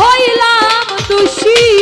হইলাম দোষী।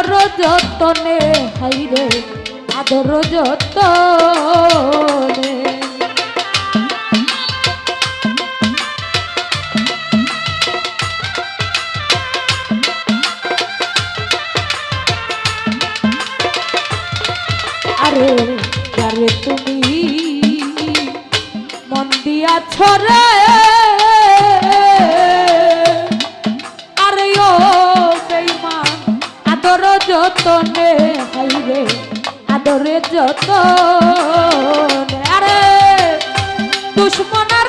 আদর যতনে হাইরে আদর যতনে। আরে আদর যতনে হাইরে আদরে যতনে। আরে দুশ্মনা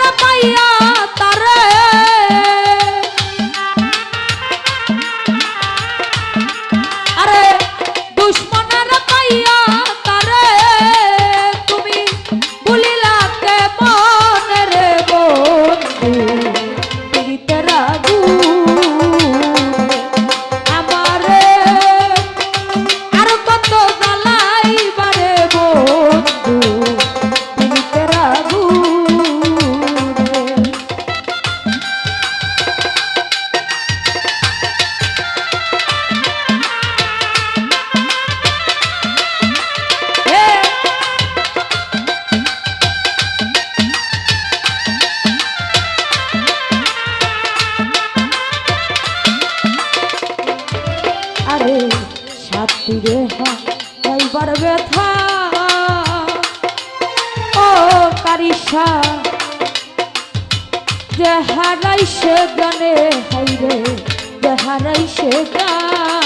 আশা যে হারাই সে গানে হাইরে যে হারাই সে গান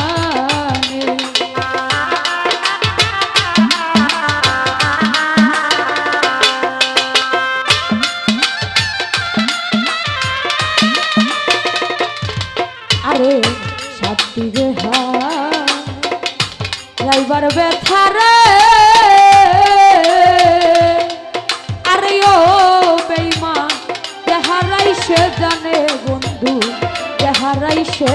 হারাই সে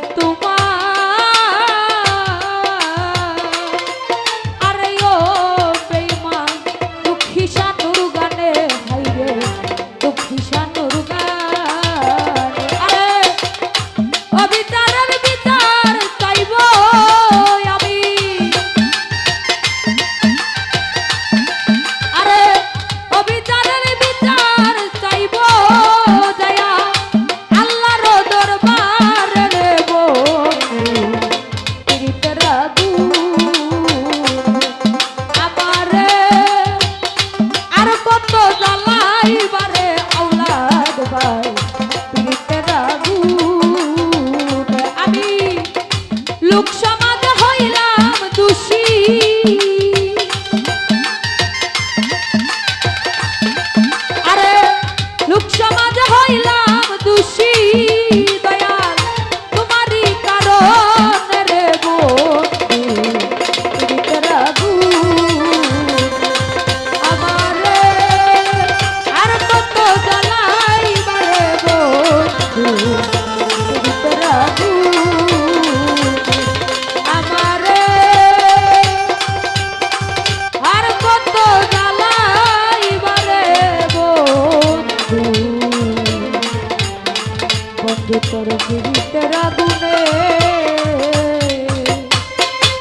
都。